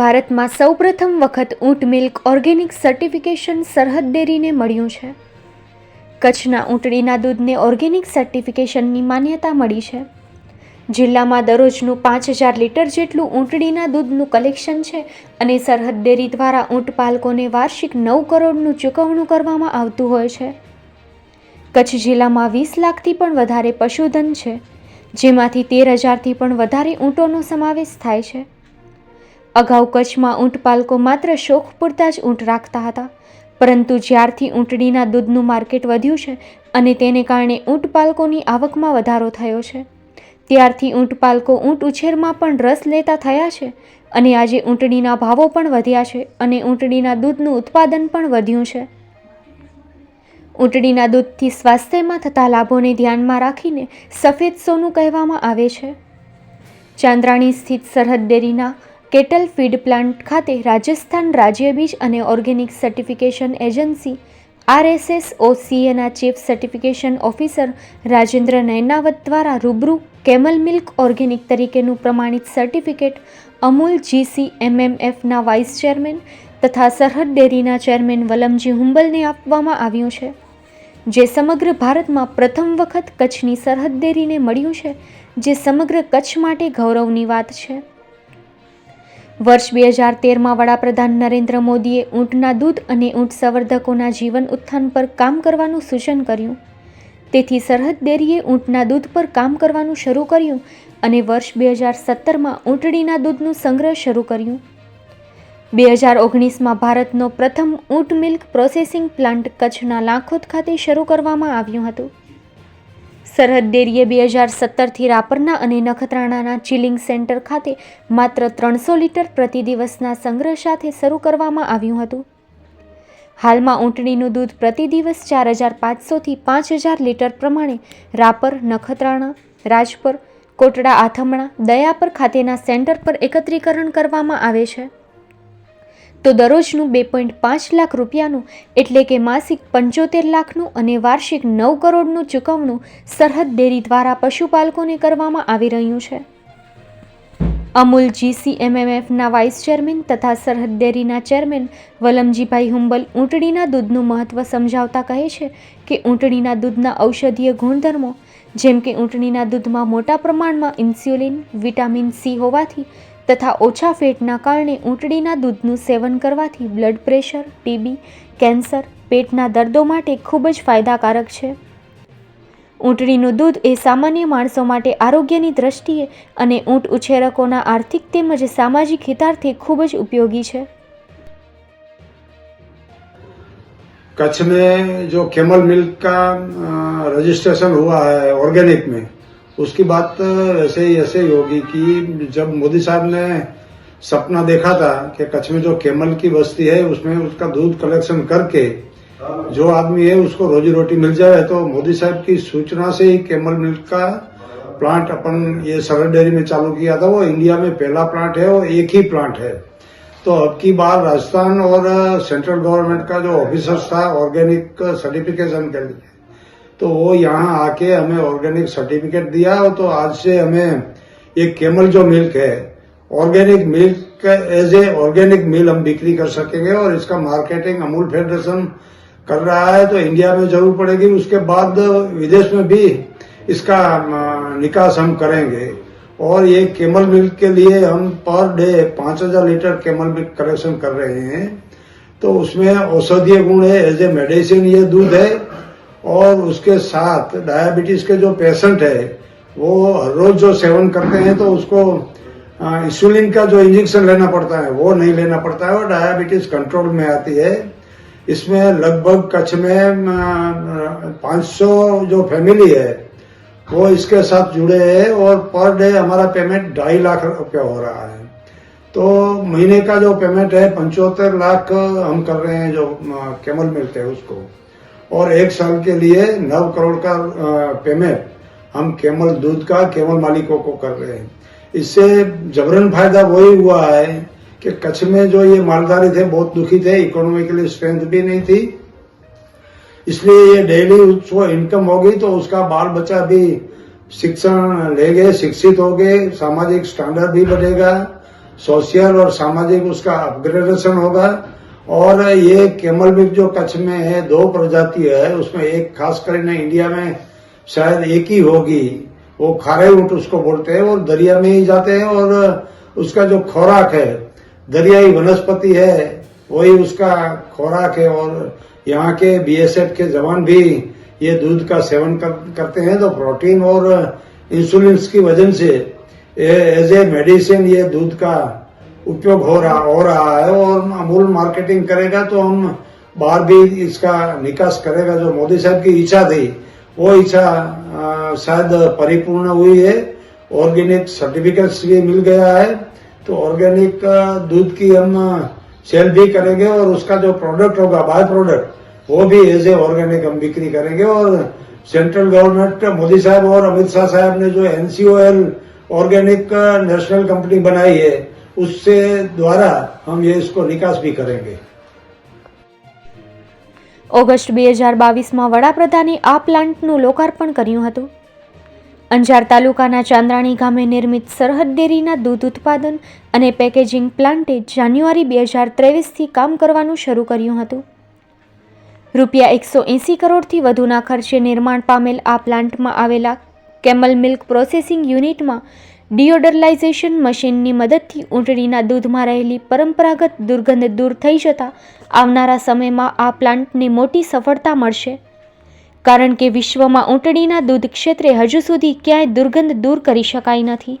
ભારતમાં સૌપ્રથમ વખત ઊંટ મિલ્ક ઓર્ગેનિક સર્ટિફિકેશન સરહદ ડેરીને મળ્યું છે. કચ્છના ઊંટડીના દૂધને ઓર્ગેનિક સર્ટિફિકેશનની માન્યતા મળી છે. જિલ્લામાં દરરોજનું પાંચ હજાર લીટર જેટલું ઊંટડીના દૂધનું કલેક્શન છે અને સરહદ ડેરી દ્વારા ઊંટ પાલકોને વાર્ષિક નવ કરોડનું ચૂકવણું કરવામાં આવતું હોય છે. કચ્છ જિલ્લામાં વીસ લાખથી પણ વધારે પશુધન છે, જેમાંથી તેર હજારથી પણ વધારે ઊંટોનો સમાવેશ થાય છે. અગાઉ કચ્છમાં ઊંટ પાલકો માત્ર શોખ પૂરતા જ ઊંટ રાખતા હતા. પરંતુ જ્યારથી ઊંટડીના દૂધનું માર્કેટ વધ્યું છે અને તેને કારણે ઊંટ પાલકોની આવકમાં વધારો થયો છે, ત્યારથી ઊંટ પાલકો ઊંટ ઉછેરમાં પણ રસ લેતા થયા છે અને આજે ઊંટડીના ભાવો પણ વધ્યા છે અને ઊંટડીના દૂધનું ઉત્પાદન પણ વધ્યું છે. ઊંટડીના દૂધથી સ્વાસ્થ્યમાં થતા લાભોને ધ્યાનમાં રાખીને સફેદ સોનું કહેવામાં આવે છે. ચાંદ્રાણી સ્થિત સરહદ ડેરીના કેટલ ફીડ પ્લાન્ટ ખાતે રાજસ્થાન રાજ્ય બીજ અને organic certification agency RSS ઓસીએના chief certification officer Rajendra Nainawat દ્વારા રૂબરૂ કેમલ મિલ્ક ઓર્ગેનિક તરીકેનું પ્રમાણિત સર્ટિફિકેટ અમૂલ જીસી એમએમએફના વાઇસ ચેરમેન તથા સરહદ ડેરીના ચેરમેન વલમજી હુંબલને આપવામાં આવ્યું છે, જે સમગ્ર ભારતમાં પ્રથમ વખત કચ્છની સરહદ ડેરીને મળ્યું છે, જે સમગ્ર કચ્છ માટે ગૌરવની વાત છે. વર્ષ બે હજાર તેરમાં વડાપ્રધાન નરેન્દ્ર મોદીએ ઊંટના દૂધ અને ઊંટ સંવર્ધકોના જીવન ઉત્થાન પર કામ કરવાનું સૂચન કર્યું. તેથી સરહદ ડેરીએ ઊંટના દૂધ પર કામ કરવાનું શરૂ કર્યું અને વર્ષ બે હજાર સત્તરમાં ઊંટડીના દૂધનું સંગ્રહ શરૂ કર્યું. બે હજાર ઓગણીસમાં ભારતનો પ્રથમ ઊંટ મિલ્ક પ્રોસેસિંગ પ્લાન્ટ કચ્છના લાખોદ ખાતે શરૂ કરવામાં આવ્યું હતું. સરહદ ડેરીએ બે હજાર સત્તરથી રાપરના અને નખત્રાણાના ચિલિંગ સેન્ટર ખાતે માત્ર ત્રણસો લીટર પ્રતિ દિવસના સંગ્રહ સાથે શરૂ કરવામાં આવ્યું હતું. હાલમાં ઊંટડીનું દૂધ પ્રતિ દિવસ ચાર હજાર પાંચસોથી પાંચ હજાર લીટર પ્રમાણે રાપર, નખત્રાણા, રાજપર, કોટડા, આથમણા, દયાપર ખાતેના સેન્ટર પર એકત્રીકરણ કરવામાં આવે છે. તો દરરોજનું બે પોઈન્ટ પાંચ લાખ રૂપિયાનું એટલે કે માસિક પંચોતેર લાખનું અને વાર્ષિક નવ કરોડનું ચૂકવણું સરહદ ડેરી દ્વારા પશુપાલકોને કરવામાં આવી રહ્યું છે. અમૂલ જીસીએમએમએફના વાઇસ ચેરમેન તથા સરહદ ડેરીના ચેરમેન વલમજીભાઈ હુંબલ ઊંટડીના દૂધનું મહત્ત્વ સમજાવતા કહે છે કે ઊંટડીના દૂધના ઔષધીય ગુણધર્મો જેમ કે ઊંટડીના દૂધમાં મોટા પ્રમાણમાં ઇન્સ્યુલિન, વિટામિન સી હોવાથી તથા ઓછા ફેટના કારણે ઊંટડીના દૂધનું સેવન કરવાથી બ્લડ પ્રેશર ટીબી કેન્સર, પેટના દર્દો માટે ખૂબ જ ફાયદાકારક છે. ઊંટડીનું દૂધ એ સામાન્ય માણસો માટે આરોગ્યની દ્રષ્ટિએ અને ઊંટ ઉછેરકોના આર્થિક તેમજ સામાજિક હિતાર્થે ખૂબ જ ઉપયોગી છે. કચ્छ મેં જો કેમલ મિલ્ક કા રજિસ્ટ્રેશન હુઆ હૈ ઓર્ગેનિક મેં उसकी बात ऐसे ही ऐसे ही होगी कि जब मोदी साहब ने सपना देखा था कि कच्छ में जो केमल की बस्ती है, उसमें उसका दूध कलेक्शन करके जो आदमी है, उसको रोजी रोटी मिल जाए तो मोदी साहब की सूचना से ही केमल मिल्क का प्लांट अपन ये सरहद डेयरी में चालू किया था। वो इंडिया में पहला प्लांट है और एक ही प्लांट है। तो अब की बार राजस्थान और सेंट्रल गवर्नमेंट का जो ऑफिसर्स था ऑर्गेनिक सर्टिफिकेशन के लिए। तो वो यहाँ आके हमें ऑर्गेनिक सर्टिफिकेट दिया। तो आज से हमें ये केमल जो मिल्क है organic milk as a organic milk हम बिक्री कर सकेंगे और इसका मार्केटिंग अमूल फेडरेशन कर रहा है। तो इंडिया में ज़रूर पड़ेगी। उसके बाद विदेश में भी इसका निकास हम करेंगे। और ये केमल मिल्क के लिए हम पर डे पाँच हज़ार लीटर केमल मिल्क कलेक्शन कर रहे हैं। तो उसमें औषधीय गुण है एज ए मेडिसिन ये दूध है। और उसके साथ डायबिटीज़ के जो पेशेंट है, वो हर रोज जो सेवन करते हैं तो उसको इंसुलिन का जो इंजेक्शन लेना पड़ता है, वो नहीं लेना पड़ता है और डायबिटीज़ कंट्रोल में आती है। इसमें लगभग कच्छ में पाँच सौ जो फैमिली है, वो इसके साथ जुड़े हैं और पर डे हमारा पेमेंट ढाई लाख रुपया हो रहा है। तो महीने का जो पेमेंट है पंचोत्तर लाख हम कर रहे हैं जो केमल मिलते हैं उसको। और एक साल के लिए नौ करोड़ का पेमेंट हम केमल दूध का, केवल मालिकों को कर रहे हैं। इससे जबरन फ़ायदा वही हुआ है कि कच्छ में जो ये मालदारी थे बहुत दुखी थे इकोनॉमिकली स्ट्रेंथ भी नहीं थी। इसलिए ये डेली उसको इनकम होगी तो उसका बाल बच्चा भी शिक्षण ले गए, शिक्षित हो गए, सामाजिक स्टैंडर्ड भी बढ़ेगा सोशल और सामाजिक उसका अपग्रेडेशन होगा। और ये केमल मिल्क जो कच्छ में है दो प्रजाति है उसमें एक खास कर इंडिया में शायद एक ही होगी। वो खारे ऊँट उसको बोलते हैं और दरिया में ही जाते हैं और उसका जो खोराक है दरियाई वनस्पति है वही उसका खोराक है और यहाँ के बीएसएफ के जवान भी ये दूध का सेवन कर, करते हैं। तो प्रोटीन और इंसुलिन की वजह से एज ए मेडिसिन ये दूध का उपयोग हो रहा हो रहा है। और अमूल मार्केटिंग करेगा तो हम बाहर भी इसका निकास करेगा, जो मोदी साहब की इच्छा थी। वो इच्छा शायद परिपूर्ण हुई है। ऑर्गेनिक सर्टिफिकेट्स भी मिल गया है। तो ऑर्गेनिक दूध की हम सेल भी करेंगे और उसका जो प्रोडक्ट होगा बाय प्रोडक्ट वो भी एज ए ऑर्गेनिक हम बिक्री करेंगे। और सेंट्रल गवर्नमेंट मोदी साहब और अमित शाह साहब ने जो एनसीओएल ऑर्गेनिक नेशनल कंपनी बनाई है उससे द्वारा हम ये इसको निकास भी करेंगे ઓગસ્ટ બે હજાર બાવીસમાં વડાપ્રધાને આ પ્લાન્ટનું લોકાર્પણ કર્યું હતું અંજાર તાલુકાના ચાંદ્રાણી ગામે નિર્મિત સરહદ ડેરીના દૂધ ઉત્પાદન અને પેકેજિંગ પ્લાન્ટે જાન્યુઆરી બે હજાર ત્રેવીસથી કામ કરવાનું શરૂ કર્યું હતું રૂપિયા એકસો એંસી કરોડથી વધુના ખર્ચે નિર્માણ પામેલ આ પ્લાન્ટમાં આવેલા કેમલ મિલ્ક પ્રોસેસિંગ યુનિટમાં ડિયોડરલાઇઝેશન મશીનની મદદથી ઊંટડીના દૂધમાં રહેલી પરંપરાગત દુર્ગંધ દૂર થઈ જતાં આવનારા સમયમાં આ પ્લાન્ટને મોટી સફળતા મળશે. કારણ કે વિશ્વમાં ઊંટડીના દૂધ ક્ષેત્રે હજુ સુધી ક્યાંય દુર્ગંધ દૂર કરી શકાઈ નથી.